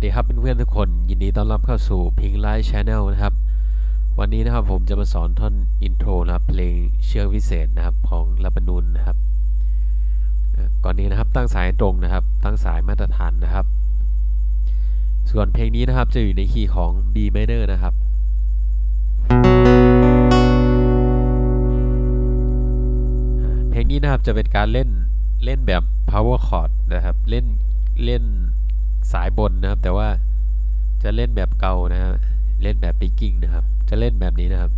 สดีครับเพื่อนๆทุกคน ยินดีต้อนรับเข้าสู่พิงไลท์ชาแนลนะครับ วันนี้นะครับผมจะมาสอนท่อนอินโทรนะครับเพลงเชือกวิเศษนะครับของลาบนูนนะครับก่อนนี้นะครับตั้งสายตรงนะครับ ตั้งสายมาตรฐานนะครับ ส่วนเพลงนี้นะครับจะอยู่ในคีย์ของ B minor นะครับเพลงนี้นะครับจะเป็นการเล่นเล่นแบบ power chord นะครับเล่นเล่น สายบนนะครับ แต่ว่าจะเล่นแบบเก่านะครับเล่นแบบ picking นะครับ จะเล่นแบบนี้นะครับ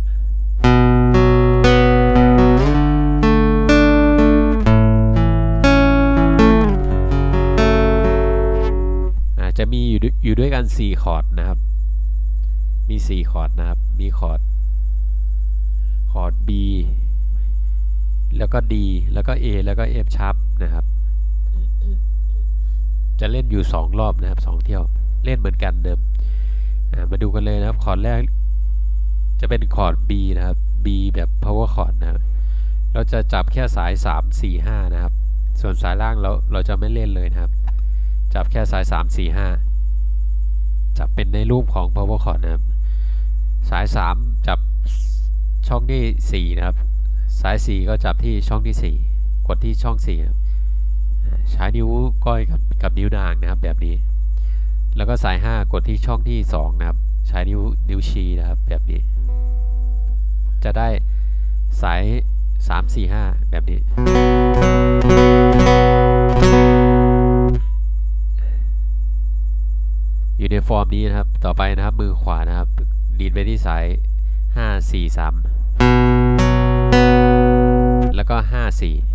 อาจจะมีอยู่ด้วยอยู่ด้วยกัน 4 คอร์ดนะครับ มี 4 คอร์ดนะครับ มีคอร์ด คอร์ด B แล้วก็ D แล้วก็ A แล้วก็ F sharp นะครับ จะเล่นอยู่ 2 รอบนะครับ 2 เที่ยวเล่นเหมือนกันเดิมมาดูกันเลยนะครับคอร์ดแรก จะเป็นคอร์ด B นะครับ B แบบ power chord นะครับเราจะจับแค่สาย 3 4 5 นะครับ ส่วนสายล่างเราเราจะไม่เล่นเลยนะครับ จับแค่สาย 3 4 5 จับเป็นในรูปของ power chord นะครับ สาย 3 จับช่องที่ 4 นะครับ สาย 4 ก็จับที่ช่องที่ 4 กดที่ช่อง4ครับอ่ ใช้นิ้วก้อยกับกับนิ้วนางนะครับแบบนี้ แล้วก็สาย 5 กดที่ช่องที่ 2 นะครับ ใช้นิ้วนิ้วชี้นะครับแบบนี้ จะได้สาย 3 4 5 แบบนี้ อยู่ในฟอร์มนี้นะครับ ต่อไปนะครับมือขวานะครับ ดีดไปที่สาย 5 4 3 แล้วก็ 5 4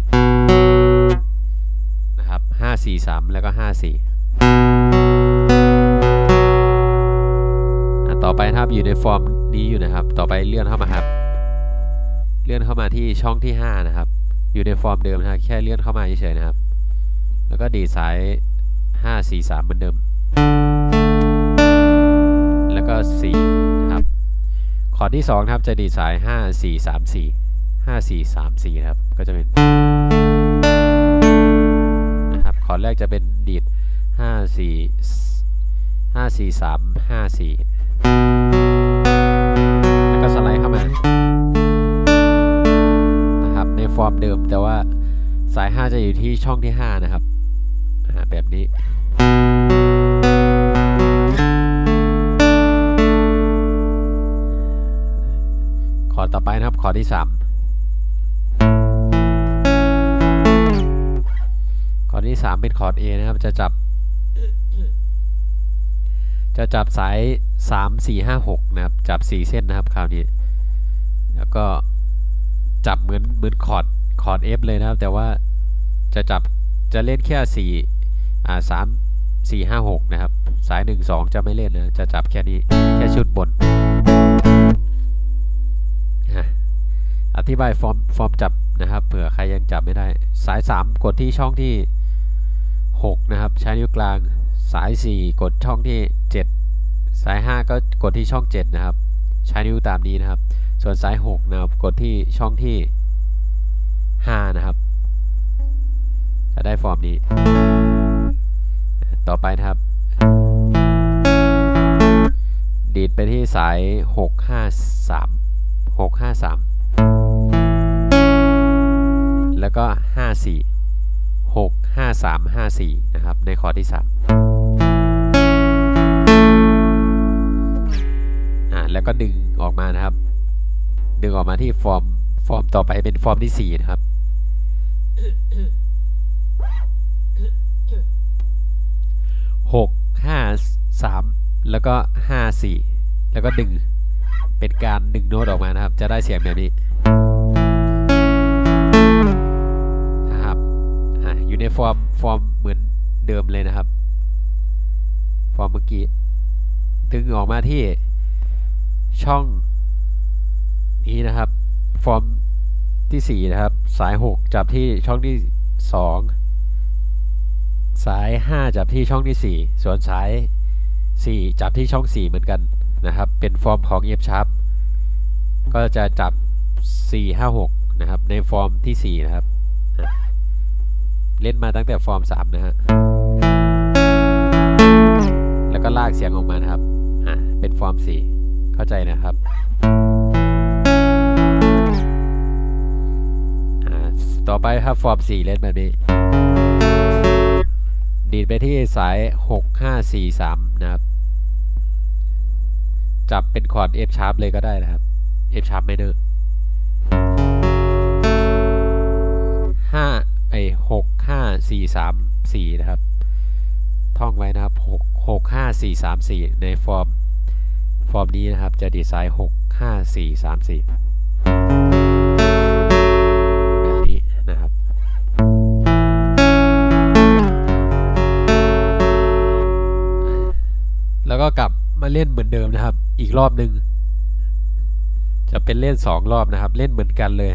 5 4 3 แล้วก็ 5 4อะต่อไปนะครับอยู่ในฟอร์มนี้อยู่นะครับ ต่อไปเลื่อนเข้ามาครับ เลื่อนเข้ามาที่ช่องที่ 5 นะครับ อยู่ในฟอร์มเดิมนะครับแค่เลื่อนเข้ามาเฉยๆนะครับ แล้วก็ดีสาย 5 4 3 เหมือนเดิม แล้วก็ 4 นะครับ คอร์ดที่2นะครับจะดีสาย 5 4 3 4 5 4 3 4นะครับ ก็จะเป็น อร์ดแรกจะเป็นดีด5 4 5 4 3 5 4 แล้วก็สไลด์เข้ามานะครับในฟอร์มเดิมแต่ว่าสาย 5 จะอยู่ที่ช่องที่ 5 นะครับแบบนี้คอร์ดต่อไปนะครับคอร์ดที่ 3 คอร์ดที่3เป็นคอร์ด A นะครับ จะจับ จะจับสาย 3 4 5 6 นะครับ จับ 4 เส้นนะครับ คราวนี้ แล้วก็จับเหมือนเหมือนคอร์ดคอร์ด F เลยนะครับ แต่ว่าจะจับจะเล่นแค่ 4 อ่า 3 4 5 6 นะครับ สาย 1 2 จะไม่เล่นนะ จะจับแค่นี้แค่ชุดบนอะอธิบายฟอร์มฟอร์มจับนะครับ เผื่อใครยังจับไม่ได้ สาย 3 กดที่ช่องที่ 6 นะครับ ใช้นิ้วกลางสาย 4 กดช่องที่ 7 สาย 5 ก็กดที่ช่อง 7 นะครับ ใช้นิ้วตามนี้นะครับ ส่วนสาย 6 นะครับ กดที่ช่องที่ 5 นะครับ จะได้ฟอร์มนี้ ต่อไปนะครับ ดีดไปที่สาย 6 5 3 6 5 3 แล้วก็ 5 4 6 5 3 5 4 นะครับ ในคอร์ดที่ 3 อ่า แล้วก็ดึงออกมานะครับ ดึงออกมาที่ฟอร์ม ฟอร์มต่อไปเป็นฟอร์มที่ 4 นะครับหกห้าสามแล้วก็ห้าสี่แล้วก็ดึง เป็นการดึงโน้ตออกมานะครับ จะได้เสียงแบบนี้ อยู่ในฟอร์มฟอร์มเหมือนเดิมเลยนะครับ ฟอร์มเมื่อกี้ดึงออกมาที่ช่องนี้นะครับ ฟอร์มที่ 4 นะครับ สาย 6 จับที่ช่องที่ 2 สาย 5 จับที่ช่องที่ 4 ส่วนสาย 4 จับที่ช่อง 4 เหมือนกันนะครับ เป็นฟอร์มของ F sharp ก็จะจับ 4 5 6 นะครับ ในฟอร์มที่ 4 นะครับ ล่นมาตั้งแต่ฟอร์ม 3 นะฮะ แล้วก็ลากเสียงออกมานะครับ อ่าเป็นฟอร์ม 4 เข้าใจนะครับ อ่า ต่อไปครับฟอร์ม 4 เล่นแบบนี้ ดีดไปที่สาย 6 5 4 3 นะครับ จับเป็นคอร์ด F sharp เลยก็ได้นะครับ F sharp minor ห้า ไอหกห้าสี่สามสี่นะครับ ท่องไว้นะครับหกหกห้าสี่สามสี่ในฟอร์ม ฟอร์มนี้นะครับจะดีไซน์หกห้าสี่สามสี่แบบนี้นะครับ แล้วก็กลับมาเล่นเหมือนเดิมนะครับ อีกรอบหนึ่งจะเป็นเล่นสองรอบนะครับ เล่นเหมือนกันเลย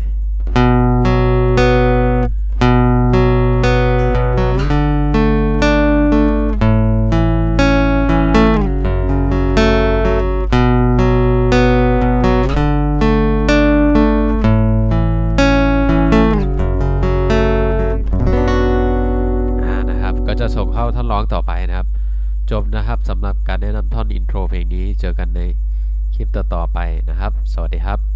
ส่งเข้าท่อนร้องต่อไปนะครับ จบนะครับสำหรับการแนะนำท่อนอินโทรเพลงนี้เจอกันในคลิปต่อๆไปนะครับ สวัสดีครับ